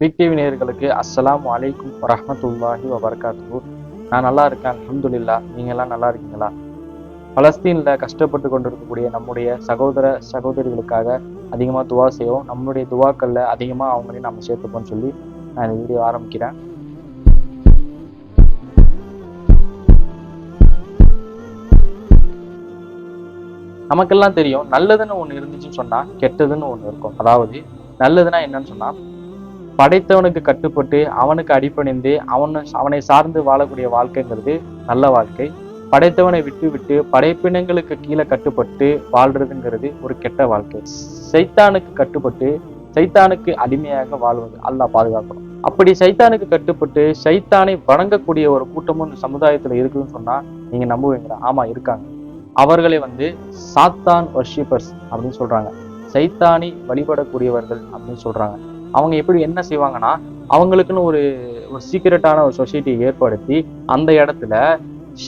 Big TV நேயர்களுக்கு அஸ்ஸலாமு அலைக்கும் வரஹ்மத்துல்லாஹி நான் நல்லா இருக்கேன் அலமதுல்லா நீங்க எல்லாம் நல்லா இருக்கீங்களா? பலஸ்தீன்ல கஷ்டப்பட்டு கொண்டிருக்கக்கூடிய நம்முடைய சகோதர சகோதரிகளுக்காக அதிகமா துவா செய்வோம். நம்மளுடைய துவாக்கள்ல அதிகமா அவங்களையும் நம்ம சேர்த்துப்போம்னு சொல்லி நான் இந்த வீடியோ ஆரம்பிக்கிறேன். நமக்கெல்லாம் தெரியும் நல்லதுன்னு ஒண்ணு இருந்துச்சுன்னு சொன்னா கெட்டதுன்னு ஒண்ணு இருக்கும். அதாவது நல்லதுன்னா என்னன்னு சொன்னா படைத்தவனுக்கு கட்டுப்பட்டு அவனுக்கு அடிப்பணிந்து அவனை அவனை சார்ந்து வாழக்கூடிய வாழ்க்கைங்கிறது நல்ல வாழ்க்கை. படைத்தவனை விட்டு விட்டு படைப்பினங்களுக்கு கீழே கட்டுப்பட்டு வாழ்றதுங்கிறது ஒரு கெட்ட வாழ்க்கை. சைத்தானுக்கு கட்டுப்பட்டு சைத்தானுக்கு அடிமையாக வாழ்வது அல்லாஹ் பாதுகாக்கணும். அப்படி சைத்தானுக்கு கட்டுப்பட்டு சைத்தானை வணங்கக்கூடிய ஒரு கூட்டமும் சமுதாயத்தில் இருக்குதுன்னு சொன்னா நீங்க நம்புவீங்களா? ஆமா இருக்காங்க. அவர்களை வந்து சாத்தான் வர்ஷிப்பர்ஸ் அப்படின்னு சொல்றாங்க. சைத்தானி வழிபடக்கூடியவர்கள் அப்படின்னு சொல்றாங்க. அவங்க எப்படி என்ன செய்வாங்கன்னா அவங்களுக்குன்னு ஒரு ஒரு சீக்கிரட்டான ஒரு சொசைட்டியை ஏற்படுத்தி அந்த இடத்துல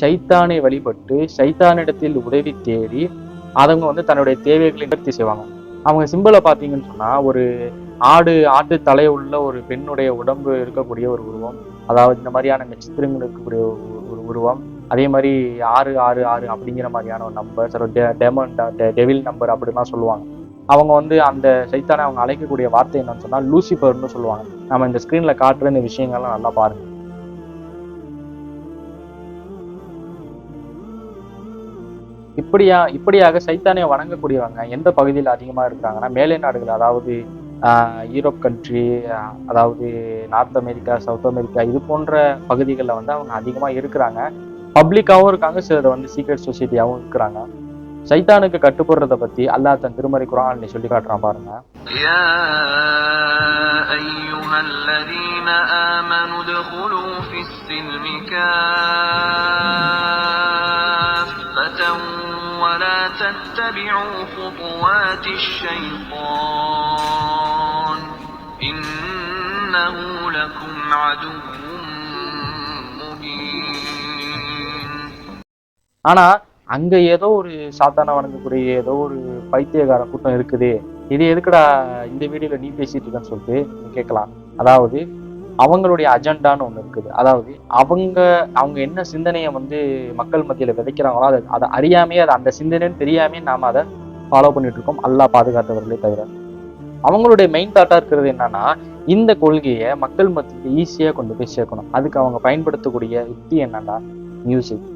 சைத்தானை வழிபட்டு சைத்தானிடத்தில் உதவி தேடி அவங்க வந்து தன்னுடைய தேவைகளை நிவர்த்தி செய்வாங்க. அவங்க சிம்பிளை பார்த்தீங்கன்னு சொன்னால் ஒரு ஆடு ஆட்டு தலை உள்ள ஒரு பெண்ணுடைய உடம்பு இருக்கக்கூடிய ஒரு உருவம். அதாவது இந்த மாதிரியான நட்சத்திரங்கள் இருக்கக்கூடிய ஒரு- ஒரு உருவம். அதே மாதிரி ஆறு ஆறு ஆறு அப்படிங்கிற மாதிரியான ஒரு நம்பர் சில டெமன் டெவில் நம்பர் அப்படிலாம் சொல்லுவாங்க. அவங்க வந்து அந்த சைத்தானை அவங்க அழைக்கக்கூடிய வார்த்தை என்னன்னு சொன்னா லூசிபர்னு சொல்லுவாங்க. நம்ம இந்த ஸ்கிரீன்ல காட்டுற இந்த விஷயங்கள்லாம் நல்லா பாருங்க. இப்படியா இப்படியாக சைத்தானை வணங்கக்கூடியவங்க எந்த பகுதியில் அதிகமா இருக்காங்கன்னா மேலை நாடுகள் அதாவது ஆஹ், யூரோப் கண்ட்ரி அதாவது நார்த் அமெரிக்கா சவுத் அமெரிக்கா இது போன்ற பகுதிகளில் வந்து அவங்க அதிகமா இருக்கிறாங்க. பப்ளிக்காவும் இருக்காங்க சிலர் வந்து சீக்ரெட் சொசைட்டியாவும் இருக்கிறாங்க. சைத்தானுக்கு கட்டுப்படுறத பத்தி அல்லாஹ் தன் திருமறை குரான் நீ சொல்லி காட்டுறான் பாருங்க. ஆனா அங்க ஏதோ ஒரு சாத்தான வணங்கக்கூடிய ஏதோ ஒரு பைத்தியகார கூட்டம் இருக்குது. இது எதுக்குடா இந்த வீடியோல நீ பேசிட்டு இருக்கன்னு சொல்லிட்டு கேட்கலாம். அதாவது அவங்களுடைய அஜெண்டான்னு ஒண்ணு இருக்குது. அதாவது அவங்க அவங்க என்ன சிந்தனையை வந்து மக்கள் மத்தியில விதைக்கிறாங்களோ அதை அதை அறியாமையே அதை அந்த சிந்தனைன்னு தெரியாமே நாம அதை ஃபாலோ பண்ணிட்டு இருக்கோம். அல்லா பாதுகாத்தவர்களே தவிர. அவங்களுடைய மெயின் தாட்டா இருக்கிறது என்னன்னா இந்த கொள்கையை மக்கள் மத்தியில ஈஸியா கொண்டு போய் சேர்க்கணும். அதுக்கு அவங்க பயன்படுத்தக்கூடிய யுக்தி என்னன்னா மியூசிக்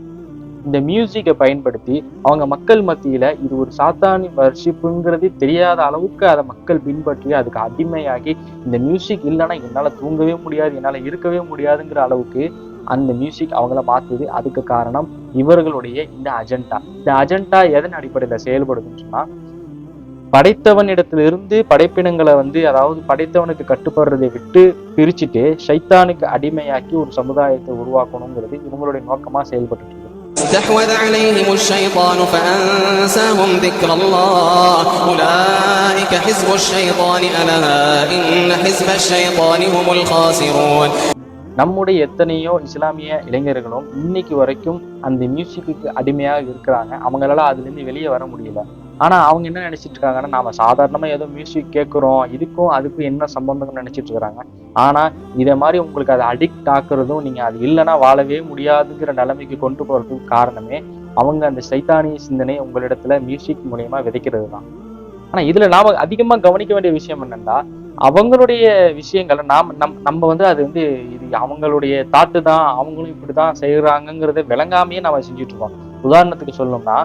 இந்த மியூசிக்கை பயன்படுத்தி அவங்க மக்கள் மத்தியில இது ஒரு சாத்தானி வர்ஷிப்புங்கிறது தெரியாத அளவுக்கு அதை மக்கள் பின்பற்றி அதுக்கு அடிமையாகி இந்த மியூசிக் இல்லைன்னா என்னால தூங்கவே முடியாது என்னால இருக்கவே முடியாதுங்கிற அளவுக்கு அந்த மியூசிக் அவங்கள மாத்துது. அதுக்கு காரணம் இவர்களுடைய இந்த அஜெண்டா இந்த அஜெண்டா எதன் அடிப்படையில செயல்படுதுன்னு சொன்னா படைத்தவனிடத்திலிருந்து படைப்பினங்களை வந்து அதாவது படைத்தவனுக்கு கட்டுப்படுறதை விட்டு பிரிச்சுட்டு சைத்தானுக்கு அடிமையாக்கி ஒரு சமுதாயத்தை உருவாக்கணுங்கிறது இவங்களுடைய நோக்கமா செயல்பட்டு استحوذ عليهم الشيطان فأنساهم ذكر الله أولئك حزب الشيطان ألا إن حزب الشيطان هم الخاسرون நம்முடைய எத்தனையோ இஸ்லாமிய இளைஞர்களும் இன்னைக்கு வரைக்கும் அந்த மியூசிக்கு அடிமையாக இருக்கிறாங்க அவங்களால அதுல இருந்து வெளியே வர முடியல ஆனா அவங்க என்ன நினைச்சிட்டு இருக்காங்கன்னா நாம சாதாரணமா ஏதோ மியூசிக் கேட்குறோம் இதுக்கும் அதுக்கும் என்ன சம்பந்தம்னு நினைச்சிட்டு இருக்காங்க. ஆனா இதை மாதிரி உங்களுக்கு அதை அடிக்ட் ஆக்குறதும் நீங்க அது இல்லைன்னா வாழவே முடியாதுங்கிற நிலைமைக்கு கொண்டு போறதுக்கு காரணமே அவங்க அந்த சைத்தானிய சிந்தனை உங்களிடத்துல மியூசிக் மூலியமா விதைக்கிறது தான் ஆனா இதுல நாம அதிகமா கவனிக்க வேண்டிய விஷயம் என்னன்னா அவங்களுடைய விஷயங்களை நாம் நம் நம்ம வந்து அது வந்து இது அவங்களுடைய தாட்டு தான் அவங்களும் இப்படிதான் செய்யறாங்கங்கிறத விளங்காமையே நாம செஞ்சுட்டு இருக்கோம். உதாரணத்துக்கு சொல்லணும்னா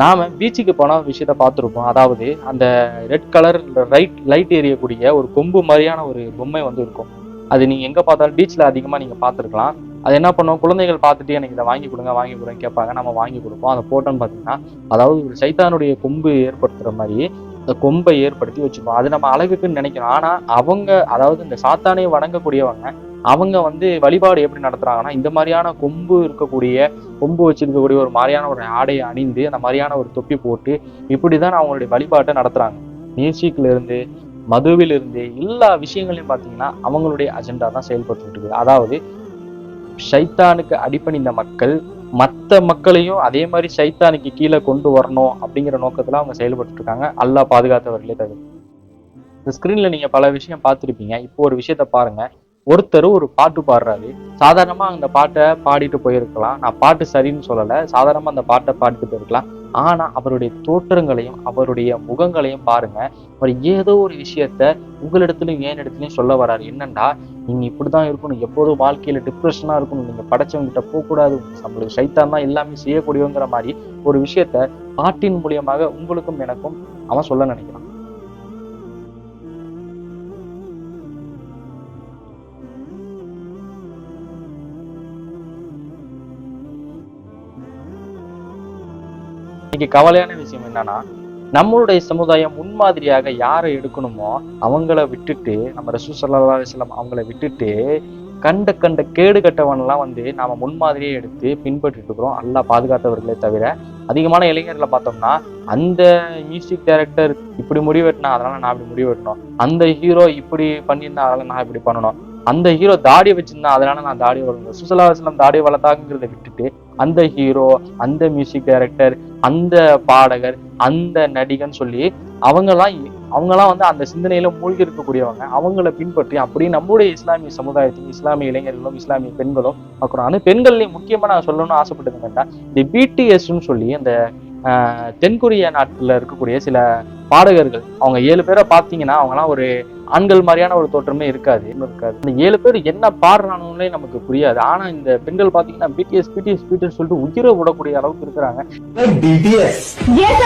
நாம பீச்சுக்கு போன ஒரு விஷயத்த பார்த்துருப்போம். அதாவது அந்த ரெட் கலர் ரைட் லைட் எரியக்கூடிய ஒரு கொம்பு மாதிரியான ஒரு பொம்மை வந்து இருக்கும். அது நீங்க எங்க பார்த்தாலும் பீச்ல அதிகமா நீங்க பார்த்துருக்கலாம். அது என்ன பண்ணுவோம் குழந்தைகள் பார்த்துட்டு எனக்கு இதை வாங்கி கொடுங்க வாங்கி கொடுங்க கேட்பாங்க. நம்ம வாங்கி கொடுப்போம். அதை போட்டோன்னு பார்த்தீங்கன்னா அதாவது ஒரு சைத்தானுடைய கொம்பு ஏற்படுத்துற மாதிரி கொம்பை ஏற்படுத்தி வச்சுப்போம். அது நம்ம அழகுக்குன்னு நினைக்கிறோம் ஆனா அவங்க அதாவது இந்த சாத்தானை வணங்கக்கூடியவங்க அவங்க வந்து வழிபாடு எப்படி நடத்துறாங்கன்னா இந்த மாதிரியான கொம்பு இருக்கக்கூடிய கொம்பு வச்சிருக்கக்கூடிய ஒரு மாதிரியான ஒரு ஆடையை அணிந்து அந்த மாதிரியான ஒரு தொப்பி போட்டு இப்படிதான் அவங்களுடைய வழிபாட்டை நடத்துறாங்க. மியூசிக்ல இருந்து இருந்து எல்லா விஷயங்களையும் பார்த்தீங்கன்னா அவங்களுடைய அஜெண்டா தான் செயல்பட்டு இருக்குது. அதாவது ஷைத்தானுக்கு அடிபணிந்த மக்கள் மற்ற மக்களையும் அதே மாதிரி சைத்தானுக்கு கீழே கொண்டு வரணும் அப்படிங்கிற நோக்கத்துல அவங்க செயல்பட்டு இருக்காங்க அல்லா பாதுகாத்தவர்களே தவிர. இந்த ஸ்கிரீன்ல நீங்க பல விஷயம் பார்த்துருப்பீங்க. இப்போ ஒரு விஷயத்த பாருங்க. ஒருத்தர் ஒரு பாட்டு பாடுறாரு. சாதாரணமா அந்த பாட்டை பாடிட்டு போயிருக்கலாம். நான் பாட்டு சரின்னு சொல்லலை. சாதாரணமா அந்த பாட்டை பாடிட்டு போயிருக்கலாம். ஆனா அவருடைய தோற்றங்களையும் அவருடைய முகங்களையும் பாருங்க. அவர் ஏதோ ஒரு விஷயத்த உங்களிடத்துலயும் ஏன் இடத்துலயும் சொல்ல வர்றாரு. என்னன்னா நீங்க இப்படிதான் இருக்கணும். எப்போதும் வாழ்க்கையில டிப்ரெஷனாக இருக்கணும். நீங்க படைச்சவங்க கிட்ட போகக்கூடாது. நம்மளுக்கு சைத்தான் தான் எல்லாமே செய்யக்கூடியவங்கிற மாதிரி ஒரு விஷயத்த பாட்டின் மூலியமாக உங்களுக்கும் எனக்கும் அவன் சொல்ல நினைக்கிறான். இன்னைக்கு கவலையான விஷயம் என்னன்னா நம்மளுடைய சமுதாயம் முன்மாதிரியாக யாரை எடுக்கணுமோ அவங்கள விட்டுட்டு நம்ம ரசூல் ஸல்லல்லாஹு அவங்கள விட்டுட்டு கண்ட கண்ட கேடு கட்டவன்லாம் வந்து நாம் முன்மாதிரியே எடுத்து பின்பற்றிட்டு இருக்கிறோம். நல்லா பாதுகாத்தவர்களே தவிர அதிகமான இளைஞர்களை பார்த்தோம்னா அந்த மியூசிக் டைரக்டர் இப்படி முடிவெட்டினா அதனால நான் இப்படி முடிவெட்டணும் அந்த ஹீரோ இப்படி பண்ணியிருந்தா அதனால நான் இப்படி பண்ணணும். அந்த ஹீரோ தாடி வச்சிருந்தா அதனால நான் தாடி வளர்ந்தேன் சுசலாசலம் தாடி வளர்த்தாங்கிறத விட்டுட்டு அந்த ஹீரோ அந்த மியூசிக் டைரக்டர் அந்த பாடகர் அந்த நடிகன் சொல்லி அவங்கெல்லாம் அவங்கெல்லாம் வந்து அந்த சிந்தனையில மூழ்கி இருக்கக்கூடியவங்க. அவங்கள பின்பற்றி அப்படியே நம்முடைய இஸ்லாமிய சமுதாயத்தையும் இஸ்லாமிய இளைஞர்களும் இஸ்லாமிய பெண்களும் பார்க்குறோம் ஆனால் பெண்கள்லையும் முக்கியமா நான் சொல்லணும்னு ஆசைப்பட்டது என்னன்னா இந்த பிடிஎஸ்ன்னு சொல்லி அந்த ஆஹ், தென்கொரிய நாட்டுல இருக்கக்கூடிய சில பாடகர்கள். அவங்க ஏழு பேரை பார்த்தீங்கன்னா அவங்கலாம் ஒரு ஆண்கள் மாதிரியான ஒரு தோற்றமே இருக்காது இருக்காது. இந்த ஏழு பேர் என்ன பாடுறானுங்களே நமக்கு புரியாது. ஆனா இந்த பெண்கள் பார்த்தீங்கன்னா பிடிஎஸ் பிடிஎஸ் பிடிஎஸ் சொல்லிட்டு உயிரை விடக்கூடிய அளவுக்கு இருக்கிறாங்க. Yes,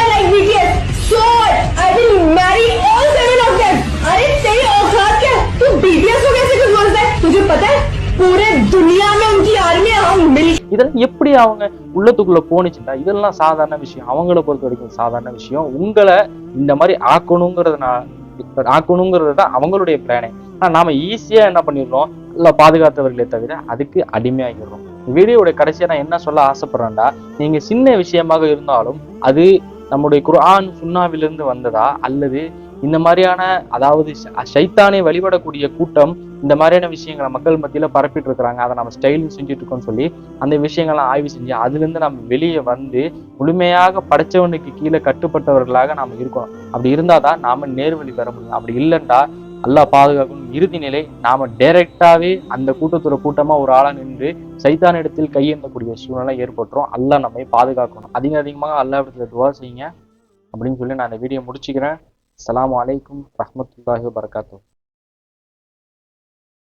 இதெல்லாம் எப்படி அவங்க உள்ளத்துக்குள்ள போனுச்சுன்னா இதெல்லாம் சாதாரண விஷயம். அவங்கள பொறுத்த வரைக்கும் சாதாரண விஷயம். உங்களை இந்த மாதிரி ஆக்கணுங்கிறதுனா ஆக்கணுங்கிறது தான் அவங்களுடைய பிளானே ஆனால் நாம ஈஸியா என்ன பண்ணிடுறோம்? இல்ல பாதுகாத்தவர்களே தவிர அதுக்கு அடிமையாகிடுறோம். வீடியோட கடைசியா நான் என்ன சொல்ல ஆசைப்படுறேன்டா? நீங்க சின்ன விஷயமாக இருந்தாலும் அது நம்முடைய குர்ஆன் சுண்ணாவிலிருந்து வந்ததா? அல்லது இந்த மாதிரியான அதாவது சைத்தானை வழிபடக்கூடிய கூட்டம் இந்த மாதிரியான விஷயங்களை மக்கள் மத்தியில பரப்பிட்டு இருக்கிறாங்க. அதை நம்ம ஸ்டைலிங் செஞ்சுட்டு இருக்கோம்னு சொல்லி அந்த விஷயங்கள்லாம் ஆய்வு செஞ்சு அதுல இருந்து நம்ம வெளியே வந்து முழுமையாக படைச்சவனுக்கு கீழே கட்டுப்பட்டவர்களாக நாம இருக்கணும். அப்படி இருந்தாதான் நாம நேர்வழி பெற முடியும். அப்படி இல்லைண்டா அல்லாஹ் பாதுகாக்கும் இறுதி நிலை நாம டைரக்டாவே அந்த கூட்டத்தோட கூட்டமா ஒரு ஆளா நின்று சைத்தான் இடத்தில் கையேந்தக்கூடிய சூழ்நிலை ஏற்பட்டுரும். அல்லாஹ் நம்மை பாதுகாக்கணும். அதிக அதிகமாக அல்லா இடத்துல துவா செய்யுங்க. அப்படின்னு சொல்லி நான் இந்த வீடியோ முடிச்சுக்கிறேன். அலாம் அலைக்கும் ரஹமத்துல்லாஹி வபரகாத்துஹு.